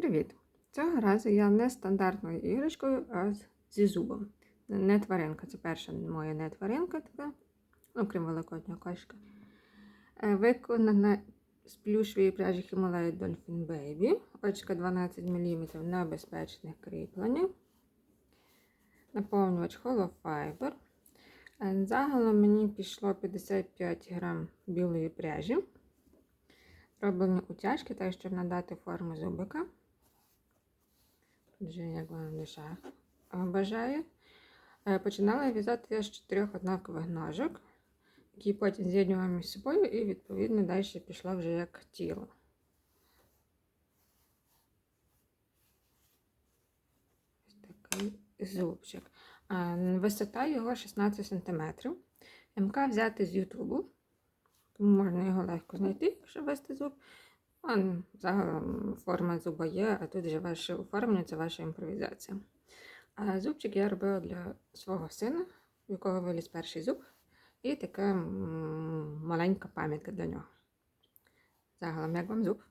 Привіт! Цього разу я не стандартною іграшкою, а зі зубом. Не тваринка, це перша моя не тваринка така, окрім великоднього кошка. Е, Виконана з плюшової пряжі Himalaya Dolphin Baby. Очка 12 мм на безпечних кріпленнях. Наповнювач Hollow Fiber. Е, Загалом мені пішло 55 грам білої пряжі. Роблені утяжки, так щоб надати форму зубика. Вже як вам душа е, бажає. Е, Починала я в'язати з чотирьох однакових ножок, які потім з'єднувала між собою і, відповідно, далі пішла вже як тіло. Ось такий зубчик. Е, Висота його 16 см. МК взяти з Ютубу, тому можна його легко знайти, якщо вести зуб. А, ну, Загалом форма зуба є, а тут вже ваше оформлення, це ваша імпровізація. А зубчик я робила для свого сина, в якого виліз перший зуб, і така маленька пам'ятка для нього. Загалом, як вам зуб?